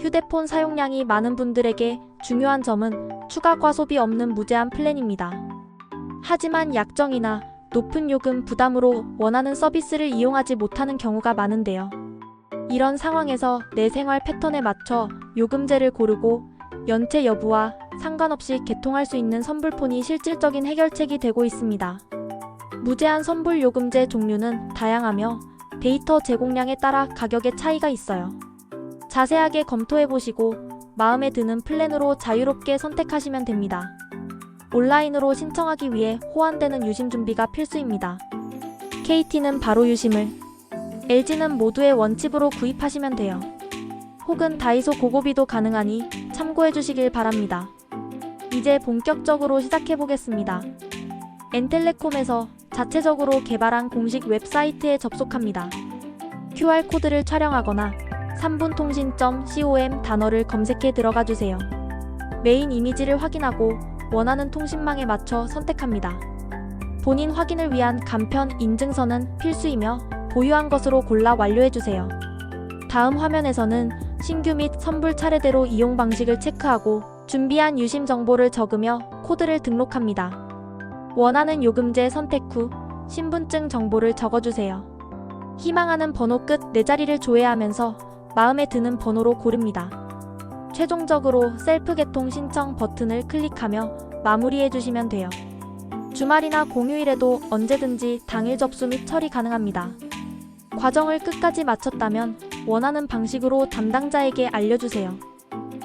휴대폰 사용량이 많은 분들에게 중요한 점은 추가 과소비 없는 무제한 플랜입니다. 하지만 약정이나 높은 요금 부담으로 원하는 서비스를 이용하지 못하는 경우가 많은데요. 이런 상황에서 내 생활 패턴에 맞춰 요금제를 고르고 연체 여부와 상관없이 개통할 수 있는 선불폰이 실질적인 해결책이 되고 있습니다. 무제한 선불 요금제 종류는 다양하며 데이터 제공량에 따라 가격의 차이가 있어요. 자세하게 검토해 보시고 마음에 드는 플랜으로 자유롭게 선택하시면 됩니다. 온라인으로 신청하기 위해 호환되는 유심 준비가 필수입니다. KT는 바로 유심을, LG는 모두의 원칩으로 구입하시면 돼요. 혹은 다이소 고고비도 가능하니 참고해 주시길 바랍니다. 이제 본격적으로 시작해 보겠습니다. 엔텔레콤에서 자체적으로 개발한 공식 웹사이트에 접속합니다. QR코드를 촬영하거나 3분통신.com 단어를 검색해 들어가 주세요. 메인 이미지를 확인하고 원하는 통신망에 맞춰 선택합니다. 본인 확인을 위한 간편 인증서는 필수이며 보유한 것으로 골라 완료해 주세요. 다음 화면에서는 신규 및 선불 차례대로 이용 방식을 체크하고 준비한 유심 정보를 적으며 코드를 등록합니다. 원하는 요금제 선택 후 신분증 정보를 적어주세요. 희망하는 번호 끝네 자리를 조회하면서 마음에 드는 번호로 고릅니다. 최종적으로 셀프 개통 신청 버튼을 클릭하며 마무리해 주시면 돼요. 주말이나 공휴일에도 언제든지 당일 접수 및 처리 가능합니다. 과정을 끝까지 마쳤다면 원하는 방식으로 담당자에게 알려주세요.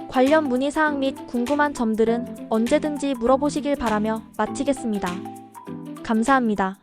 관련 문의 사항 및 궁금한 점들은 언제든지 물어보시길 바라며 마치겠습니다. 감사합니다.